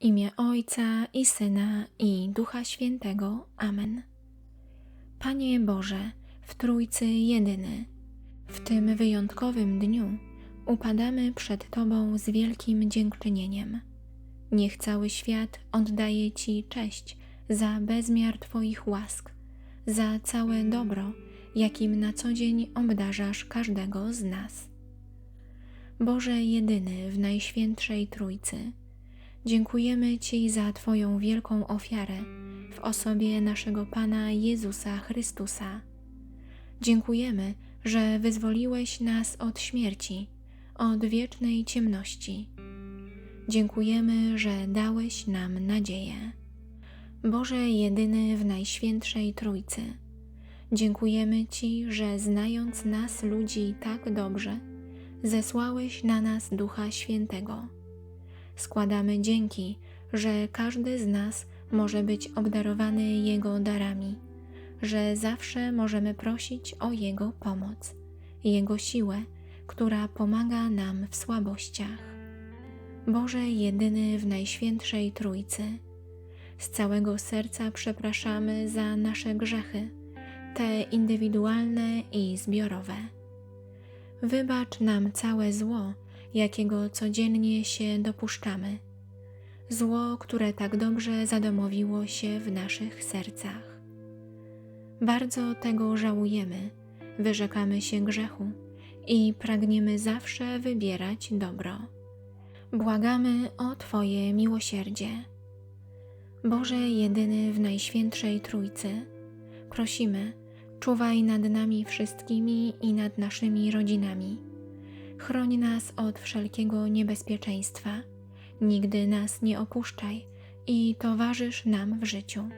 imię Ojca i Syna i Ducha Świętego. Amen. Panie Boże, w Trójcy jedyny, w tym wyjątkowym dniu upadamy przed Tobą z wielkim dziękczynieniem. Niech cały świat oddaje Ci cześć za bezmiar Twoich łask, za całe dobro, jakim na co dzień obdarzasz każdego z nas. Boże jedyny w Najświętszej Trójcy, dziękujemy Ci za Twoją wielką ofiarę w osobie naszego Pana Jezusa Chrystusa. Dziękujemy, że wyzwoliłeś nas od śmierci, od wiecznej ciemności. Dziękujemy, że dałeś nam nadzieję. Boże jedyny w Najświętszej Trójcy, dziękujemy Ci, że znając nas ludzi tak dobrze, zesłałeś na nas Ducha Świętego. Składamy dzięki, że każdy z nas może być obdarowany Jego darami, że zawsze możemy prosić o Jego pomoc, Jego siłę, która pomaga nam w słabościach. Boże jedyny w Najświętszej Trójcy, z całego serca przepraszamy za nasze grzechy, te indywidualne i zbiorowe. Wybacz nam całe zło, jakiego codziennie się dopuszczamy. Zło, które tak dobrze zadomowiło się w naszych sercach. Bardzo tego żałujemy, wyrzekamy się grzechu i pragniemy zawsze wybierać dobro. Błagamy o Twoje miłosierdzie. Boże jedyny w Najświętszej Trójcy, prosimy, czuwaj nad nami wszystkimi i nad naszymi rodzinami. Chroń nas od wszelkiego niebezpieczeństwa, nigdy nas nie opuszczaj i towarzysz nam w życiu.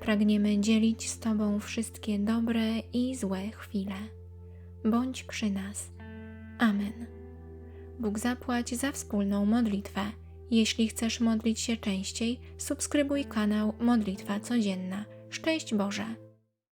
Pragniemy dzielić z Tobą wszystkie dobre i złe chwile. Bądź przy nas. Amen. Bóg zapłać za wspólną modlitwę. Jeśli chcesz modlić się częściej, subskrybuj kanał Modlitwa Codzienna. Szczęść Boże!